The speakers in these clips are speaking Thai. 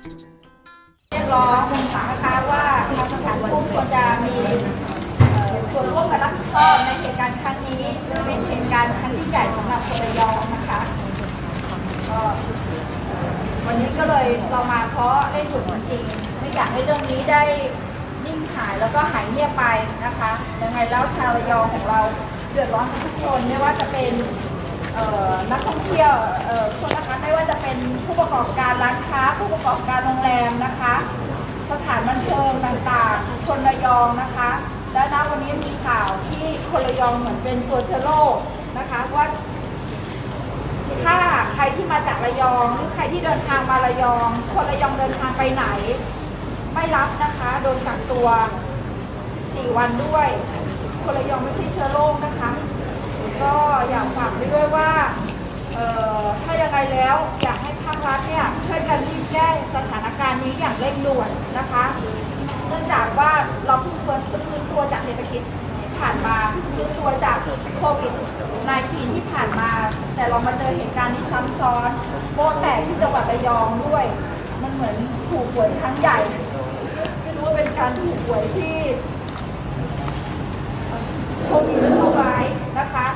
เรียกร้องนะคะว่าทางสถานทูตควรจะมีส่วนร่วมกันรับผิดชอบในเหตุการณ์ครั้งนี้ซึ่งเป็นเหตุการณ์ครั้งที่ใหญ่สำหรับคนระยองนะคะก็วันนี้ก็เลยเรามาเพราะเร่งด่วนจริง ไม่อยากให้เรื่องนี้ได้นิ่งหายแล้วก็หายเงียบไปนะคะยังไงแล้วชาวระยองของเราเดือดร้อนทุกคนไม่ว่าจะเป็น เอ่อนักท่องเที่ยวเอ่อคนนะคะไม่ว่าจะเป็นผู้ประกอบการร้านค้า ผู้ประกอบการโรงแรมนะคะ สถานบันเทิงต่างๆ คนระยองนะคะ และณวันนี้มีข่าวที่คนระยองเหมือนเป็นตัวเชื้อโรคนะคะว่าถ้าใครที่มาจากระยองหรือใครที่เดินทางมาระยอง คนระยองเดินทางไปไหน ไม่รับนะคะโดนกักตัว 14 วันด้วย คนระยองไม่ใช่เชื้อโรคนะคะ ก็อยากฝากไว้ด้วยว่าเอ่อถ้ายังไงแล้วอยากให้ภาครัฐเนี่ยช่วยกันรีบแก้สถานการณ์นี้อย่างเร่งด่วนนะคะ เนื่องจากว่าเราเพิ่งฟื้นตัวจากเศรษฐกิจที่ผ่านมาฟื้นตัวจากโควิด -19 ที่ผ่านมา แต่เรามาเจอเหตุการณ์ที่ซ้ำซ้อนโป๊ะแตกที่จังหวัดระยองด้วย มันเหมือนถูกหวยครั้งใหญ่ไม่รู้ว่าเป็นการถูกหวยที่โชคดีหรือโชคร้ายนะคะ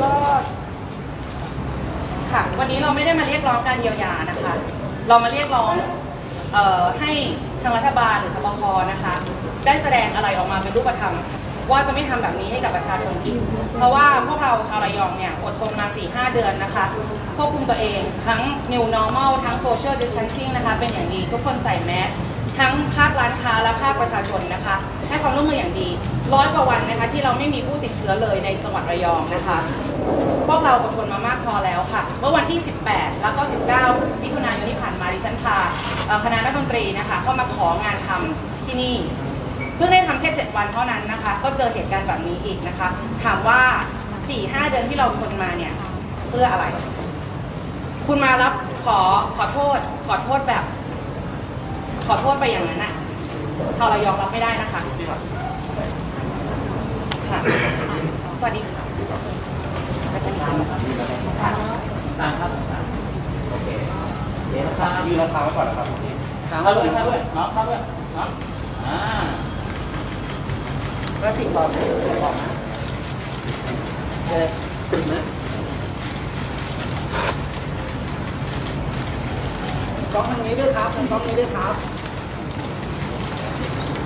ก็ ค่ะ วันนี้เราไม่ได้มาเรียกร้องการเยียวยานะคะ เรามาเรียกร้องออให้ทางรัฐบาลหรือสบคนะคะ ได้แสดงอะไรออกมาเป็นรูปธรรม ว่าจะไม่ทำแบบนี้ให้กับประชาชนอีกเพราะว่าพวกเราชาวระยองเนี่ยอดทนมา4-5 เดือนนะคะควบคุมตัวเองทั้ง new normal ทั้ง social distancing นะคะ เป็นอย่างดีทุกคนใส่แมส ทั้งภาคร้านค้าและภาคประชาชนนะคะ ให้ความร่วมมืออย่างดีร้อยกว่าวันนะคะที่เราไม่มีผู้ติดเชื้อเลยในจังหวัดระยองนะคะ พวกเราอดทนมามากพอแล้วค่ะ เมื่อวันที่ 18 แล้วก็ 19มิถุนายนที่ผ่านมาดิฉันพาคณะรัฐมนตรีนะคะเข้ามาของานทำที่นี่เพิ่งได้ทำแค่7วันเท่านั้นนะคะ ก็เจอเหตุการณ์แบบนี้อีกนะคะ ถามว่า 4-5 เดือนที่เราทนมาเนี่ยเพื่ออะไร คุณมารับขอขอโทษ ขอโทษแบบ ขอโทษไปอย่างนั้นน่ะชาวระยองรับไม่ได้นะคะค่ะสวัสดีค่ะต่างครับโอเคเดี๋ยวนะครับยืนราคาไว้ก่อนนะครับตางเข้าด้วยเข้าด้วยน็อตเข้าด้วยน็อตอ่าก็ติดต่อไปบอกนะเจอถึงนะกล้องทางนี้ด้วยครับกล้องนี้ด้วยครับ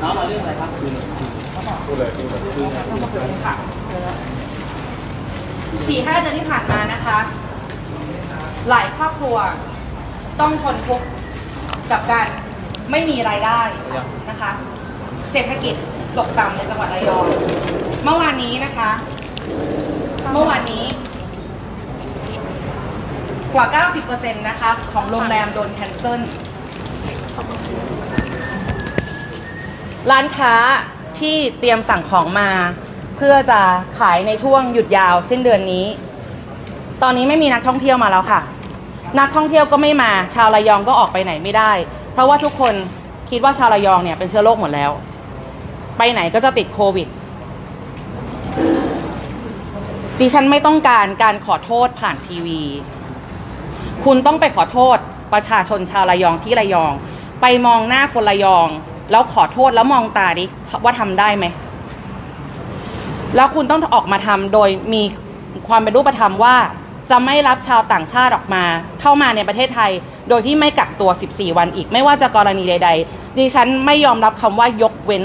น้องมาเรื่องอะไรครับคือพูดเลยพูดเลยพูดเลยค่ะสี่ห้าเดือนที่ผ่านมานะคะ หลายครอบครัวต้องทนทุกข์กับการไม่มีรายได้นะคะ เศรษฐกิจตกต่ำในจังหวัดระยอง เมื่อวานนี้นะคะ เมื่อวานนี้ กว่า 90%นะคะ ของโรงแรมโดนแคนเซิล ร้านค้าที่เตรียมสั่งของมา เพื่อจะขายในช่วงหยุดยาวสิ้นเดือนนี้ ตอนนี้ไม่มีนักท่องเที่ยวมาแล้วค่ะ นักท่องเที่ยวก็ไม่มา ชาวระยองก็ออกไปไหนไม่ได้ เพราะว่าทุกคนคิดว่าชาวระยองเนี่ยเป็นเชื้อโรคหมดแล้ว ไปไหนก็จะติดโควิด ดิฉันไม่ต้องการการขอโทษผ่านทีวี คุณต้องไปขอโทษประชาชนชาวระยองที่ระยอง ไปมองหน้าคนระยอง แล้วขอโทษแล้วมองตาดิว่าทำได้ไหม แล้วคุณต้องออกมาทำโดยมีความเป็นรูปธรรมว่า จะไม่รับชาวต่างชาติออกมา เข้ามาในประเทศไทย โดยที่ไม่กักตัว 14 วันอีก ไม่ว่าจะกรณีใด ๆ ดิฉันไม่ยอมรับคำว่ายกเว้น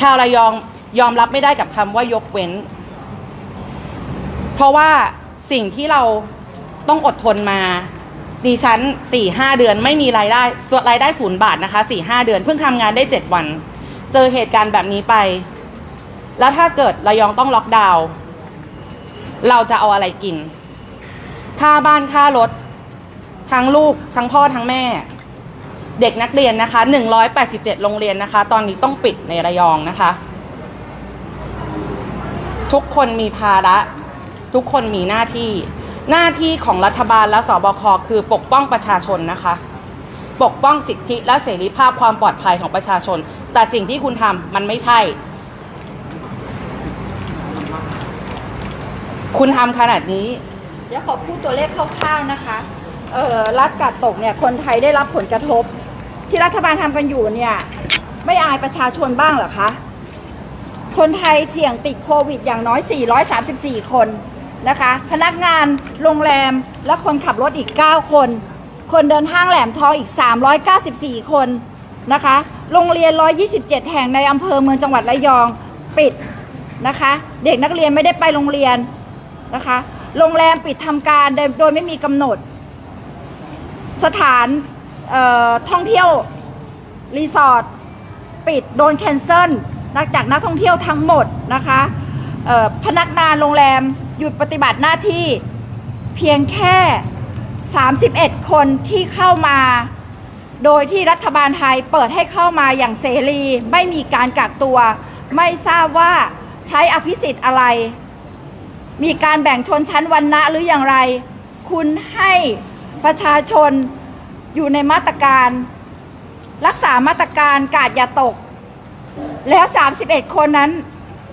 ชาวระยองยอมรับไม่ได้กับคำว่ายกเว้น เพราะว่าสิ่งที่เราต้องอดทนมา ดิฉันสี่ห้าเดือนไม่มีรายได้รายได้ศูนย์บาทนะคะสี่ห้าเดือน เพิ่งทำงานได้เจ็ดวัน เจอเหตุการณ์แบบนี้ไป แล้วถ้าเกิดระยองต้องล็อกดาวน์เราจะเอาอะไรกิน ค่าบ้านค่ารถ ทั้งลูก ทั้งพ่อทั้งแม่ เด็กนักเรียนนะคะ 187 โรงเรียนนะคะ ตอนนี้ต้องปิดในระยองนะคะ ทุกคนมีภาระ ทุกคนมีหน้าที่ หน้าที่ของรัฐบาลและสบคคือปกป้องประชาชนนะคะ ปกป้องสิทธิและเสรีภาพความปลอดภัยของประชาชน แต่สิ่งที่คุณทำมันไม่ใช่ คุณทำขนาดนี้ เดี๋ยวขอพูดตัวเลขคร่าวๆนะคะเออรัฐกาดตกเนี่ยคนไทยได้รับผลกระทบ ที่รัฐบาลทำกันอยู่เนี่ย ไม่อายประชาชนบ้างเหรอคะ คนไทยเสี่ยงติดโควิดอย่างน้อย 434 คน นะคะ พนักงานโรงแรมและคนขับรถอีก 9 คน คนเดินห้างแหลมทองอีก 394 คนนะคะ โรงเรียน 127 แห่งในอำเภอเมืองจังหวัดระยองปิดนะคะ เด็กนักเรียนไม่ได้ไปโรงเรียนนะคะ โรงแรมปิดทำการโดยโดยไม่มีกำหนด สถานท่องเที่ยวรีสอร์ทปิดโดนแคนเซิลจากนักท่องเที่ยวทั้งหมดนะคะ พนักงานโรงแรมหยุดปฏิบัติหน้าที่เพียงแค่ 31 คนที่เข้ามา โดยที่รัฐบาลไทยเปิดให้เข้ามาอย่างเสรี ไม่มีการกักตัว ไม่ทราบว่าใช้อภิสิทธิ์อะไร มีการแบ่งชนชั้นวรรณะหรืออย่างไร คุณให้ประชาชนอยู่ในมาตรการ รักษามาตรการกาดอย่าตก แล้ว 31 คนนั้น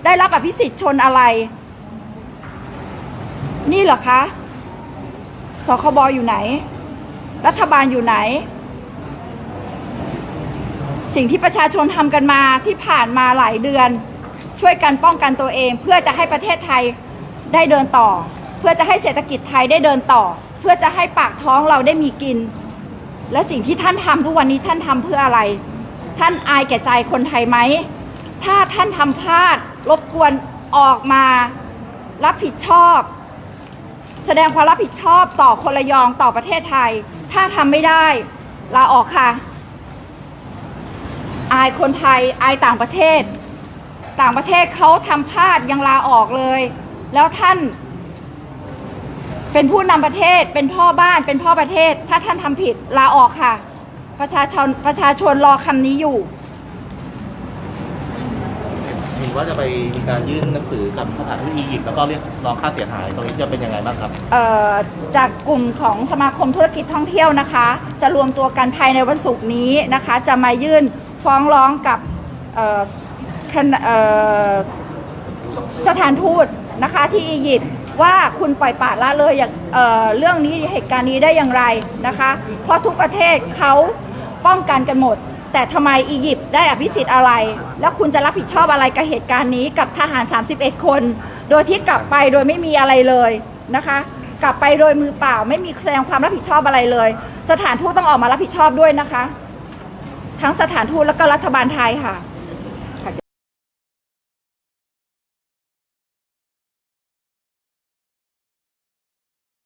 ได้รับอภิสิทธิ์ชนอะไร นี่เหรอคะสคบอยู่ไหน รัฐบาลอยู่ไหน สิ่งที่ประชาชนทำกันมาที่ผ่านมาหลายเดือน ช่วยกันป้องกันตัวเอง เพื่อจะให้ประเทศไทยได้เดินต่อ เพื่อจะให้เศรษฐกิจไทยได้เดินต่อ เพื่อจะให้ปากท้องเราได้มีกิน และสิ่งที่ท่านทำทุกวันนี้ท่านทำเพื่ออะไร ท่านอายแก่ใจคนไทยไหมถ้าท่านทำพลาด รบกวนออกมารับผิดชอบ แสดงความรับผิดชอบต่อคนระยองต่อประเทศไทย ถ้าทำไม่ได้ลาออกค่ะ อายคนไทยอายต่างประเทศ ต่างประเทศเขาทำพลาดยังลาออกเลย แล้วท่าน เป็นผู้นำประเทศเป็นพ่อบ้านเป็นพ่อประเทศ ถ้าท่านทำผิดลาออกค่ะ ประชาชนประชาชนรอคำนี้อยู่ นว่าจะไปมีการยื่นหนังสือกับสถานทูตอียิปต์แล้วก็เรียกร้องค่าเสียหายตรงนี้จะเป็นยังไงบ้างครับ เอ่อจากกลุ่มของสมาคมธุรกิจท่องเที่ยวนะคะ จะรวมตัวกันภายในวันศุกร์นี้นะคะ จะมายื่นฟ้องร้องกับเอ่อคณะเอ่อสถานทูตนะคะที่อียิปต์ว่าคุณปล่อยปละละเลยอย่างเอ่อเรื่องนี้เหตุการณ์นี้ได้อย่างไรนะคะ เพราะทุกประเทศเขาป้องกันกันหมด แต่ทำไมอียิปต์ได้อภิสิทธิ์อะไร แล้วคุณจะรับผิดชอบอะไรกับเหตุการณ์นี้กับทหาร 31 คน โดยที่กลับไปโดยไม่มีอะไรเลยนะคะ กลับไปโดยมือเปล่า ไม่มีแสดงความรับผิดชอบอะไรเลย สถานทูตต้องออกมารับผิดชอบด้วยนะคะ ทั้งสถานทูตแล้วก็รัฐบาลไทยค่ะ